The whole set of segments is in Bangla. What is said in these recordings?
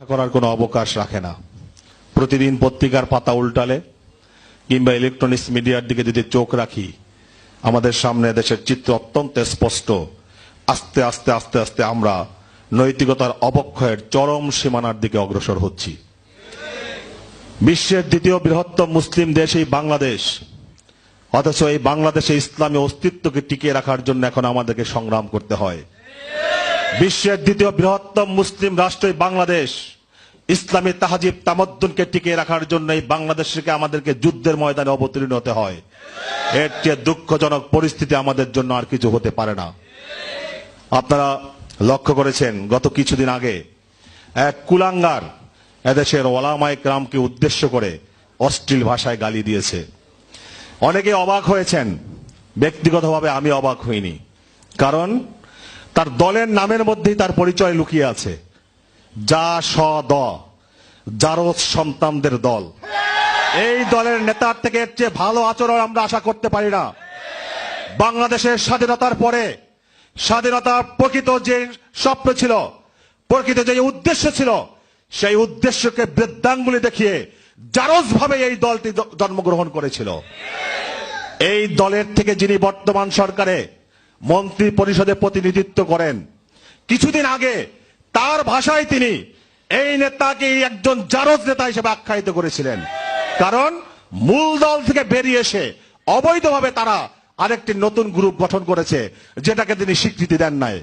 করার কোনো অবকাশ রাখে না। প্রতিদিন পত্রিকার পাতা উল্টালে কিংবা ইলেকট্রনিক্স মিডিয়ার দিকে যদি চোখ রাখি, আমাদের সামনে দেশের চিত্র অত্যন্ত স্পষ্ট। আস্তে আস্তে আস্তে আস্তে আমরা নৈতিকতার অবক্ষয়ের চরম সীমানার দিকে অগ্রসর হচ্ছি। বিশ্বের দ্বিতীয় বৃহত্তম মুসলিম দেশ এই বাংলাদেশ। অথচ এই বাংলাদেশে ইসলামী অস্তিত্বকে টিকিয়ে রাখার জন্য এখন আমাদেরকে সংগ্রাম করতে হয়। বিশ্বের দ্বিতীয় বৃহত্তম মুসলিম রাষ্ট্র এই বাংলাদেশ। ইসলামী তাহাজিব তামদ্দুনকে টিকিয়ে রাখার জন্য এই বাংলাদেশকে আমাদেরকে যুদ্ধের ময়দানে অবতীর্ণ হতে হয়। এর চেয়ে দুঃখজনক পরিস্থিতি আমাদের জন্য আর কিছু হতে পারে না। আপনারা লক্ষ্য করেছেন, গত কিছুদিন আগে এক কুলাঙ্গার এদেশের ওলামাই ক্রামকে উদ্দেশ্য করে অশ্লীল ভাষায় গালি দিয়েছে। অনেকে অবাক হয়েছেন। ব্যক্তিগতভাবে আমি অবাক হইনি। কারণ তার দলের নামের মধ্যেই তার পরিচয় লুকিয়ে আছে। যা স, দ জারজ সন্তানদের দল। এই দলের নেতার থেকে এর চেয়ে ভালো আচরণ আমরা আশা করতে পারি না। বাংলাদেশের স্বাধীনতার পরে স্বাধীনতার প্রকৃত যে স্বপ্ন ছিল, প্রকৃত যে উদ্দেশ্য ছিল, সেই উদ্দেশ্যকে বৃদ্ধাঙ্গুলি দেখিয়ে জারজ ভাবে এই দলটি জন্মগ্রহণ করেছিল। এই দলের থেকে যিনি বর্তমান সরকারে মন্ত্রী পরিষদে প্রতিনিধিত্ব করেন। কিছুদিন আগে তার ভাষায় তিনি এই নেতাকে একজন জারজ নেতা হিসেবে আখ্যায়িত করেছিলেন। কারণ মূল দল থেকে বেরিয়ে এসে অবৈধভাবে তারা আরেকটি নতুন গ্রুপ গঠন করেছে, যেটাকে তিনি স্বীকৃতি দেন নাই।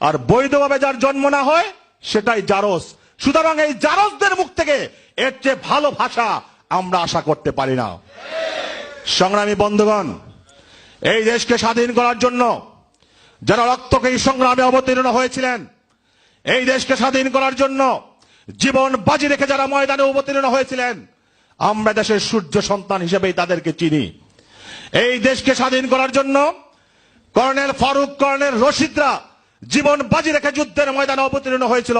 আর বৈধভাবে যার জন্ম না হয়, সেটাই জারজ। সুতরাং এই জারজদের মুখ থেকে এর চেয়ে ভালো ভাষা আমরা আশা করতে পারি না। সংগ্রামী বন্ধুগণ, এই দেশকে স্বাধীন করার জন্য যারা রক্তকে এই সংগ্রামে অবতীর্ণ হয়েছিলেন। এই দেশকে স্বাধীন করার জন্য জীবন বাজি রেখে যারা ময়দানে অবতীর্ণ হয়েছিলেন, আমরা দেশের সূর্য সন্তান হিসেবেই তাদেরকে চিনি। এই দেশকে স্বাধীন করার জন্য কর্নেল ফারুক, কর্নেল রশিদরা জীবন বাজি রেখে যুদ্ধের ময়দানে অবতীর্ণ হয়েছিল।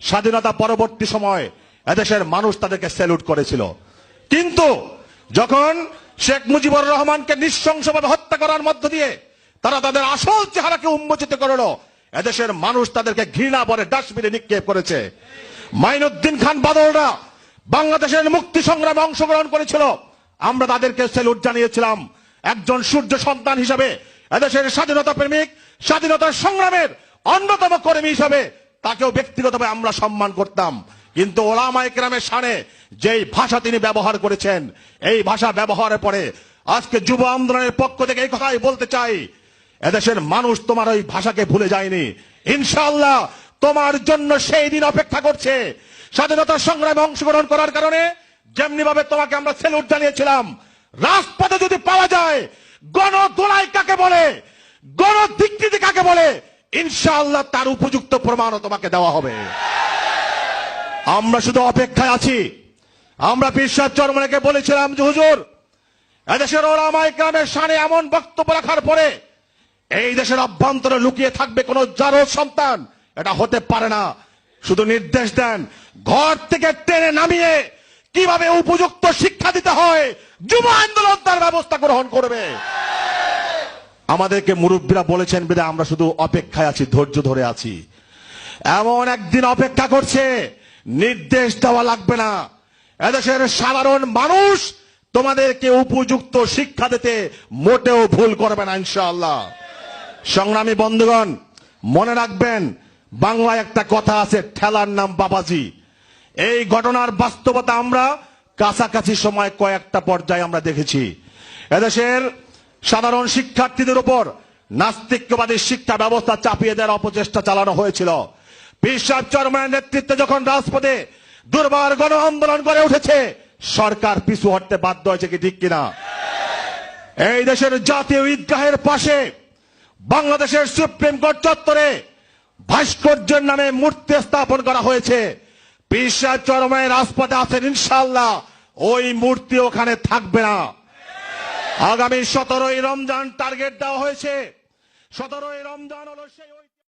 স্বাধীনতা পরবর্তী সময় এদেশের মানুষ তাদেরকে স্যালুট করেছিল। কিন্তু যখন শেখ মুজিবুর রহমানকে নৃশংসভাবে হত্যা করার মধ্য দিয়ে তারা তাদের আসল চেহারাকে উন্মোচিত করল। এদেশের মানুষ তাদেরকে ঘৃণা বলে ডাস্টবিনে নিক্ষেপ করেছে। মাইনুদ্দিন খান বাদলরা বাংলাদেশের মুক্তি সংগ্রামে অংশগ্রহণ করেছিল। আমরা তাদেরকে স্যালুট জানিয়েছিলাম। একজন সূর্য সন্তান হিসাবে এদেশের স্বাধীনতা প্রেমিক, স্বাধীনতার সংগ্রামের অন্যতম কর্মী হিসাবে তাকেও ব্যক্তিগতভাবে আমরা সম্মান করতাম। কিন্তু ওলামাই কেরামের সানে যেই ভাষা তিনি ব্যবহার করেছেন, এই ভাষা ব্যবহারের পরে আজকে যুব আন্দোলনের পক্ষ থেকে এই কথাই বলতে চাই এদেশের মানুষ তোমার ওই ভাষাকে ভুলে যায়নি। ইনশাল্লাহ তোমার জন্য সেই দিন অপেক্ষা করছে। স্বাধীনতা সংগ্রামে অংশগ্রহণ করার কারণে যেমনি ভাবে তোমাকে আমরা সেলুট জানিয়েছিলাম, রাজপথে যদি পাওয়া যায় গণদোলাই কাকে বলে গণধিকৃতি কাকে বলে, ইনশাআল্লাহ তার উপযুক্ত প্রমাণও তোমাকে দেওয়া হবে। আমরা শুধু অপেক্ষায় আছি। আমরা বিশ্বাস চরমনেকে বলেছিলাম যে, হুজুর, এদেশের ওলামাই গ্রামের সানে এমন বক্তব্য রাখার পরে এই দেশের অভ্যন্তরে লুকিয়ে থাকবে কোন জারো সন্তান। এটা হতে পারে না। শুধু নির্দেশ দেন, ঘর থেকে টেনে নামিয়ে কীভাবে উপযুক্ত শিক্ষা দিতে হয়, যুব আন্দোলন তার ব্যবস্থা গ্রহণ করবে। আমাদেরকে মুরব্বীরা বলেছেন বিদায় আমরা শুধু অপেক্ষায় আছি, ধৈর্য ধরে আছি। এমন একদিন অপেক্ষা করছে, নির্দেশ দেওয়া লাগবে না। এদেশের সাধারণ মানুষ তোমাদেরকে উপযুক্ত শিক্ষা দিতে মোটেও ভুল করবে না, ইনশাআল্লাহ। সংগ্রামী বন্ধুগণ, মনে রাখবেন, বাংলায় একটা কথা আছে, ঠেলার নাম বাবাজি। এই ঘটনার বাস্তবতা আমরা কাছাকাছি সময় কয়েকটা পর্যায়ে আমরা দেখেছি। এদেশের সাধারণ শিক্ষার্থীদের উপর নাস্তিক্যবাদী শিক্ষা ব্যবস্থা চাপিয়ে দেওয়ার অপচেষ্টা চালানো হয়েছিল। পিসাব চরমানের নেতৃত্বে যখন রাজপথে দুর্বার গণ আন্দোলন করে উঠেছে, সরকার পিছু হটতে বাধ্য হয়েছে কি ঠিক কিনা? এই দেশের জাতীয় ঈদগাহের পাশে বাংলাদেশের সুপ্রিম কোর্ট চত্বরে ভাস্কর্যের নামে মূর্তি স্থাপন করা হয়েছে। পিসা চরমের রাজপথে আছেন ইনশাল্লাহ ওই মূর্তি ওখানে থাকবে না। আগামী সতেরোই রমজান টার্গেট দেওয়া হয়েছে। সতেরোই রমজান হলো সেই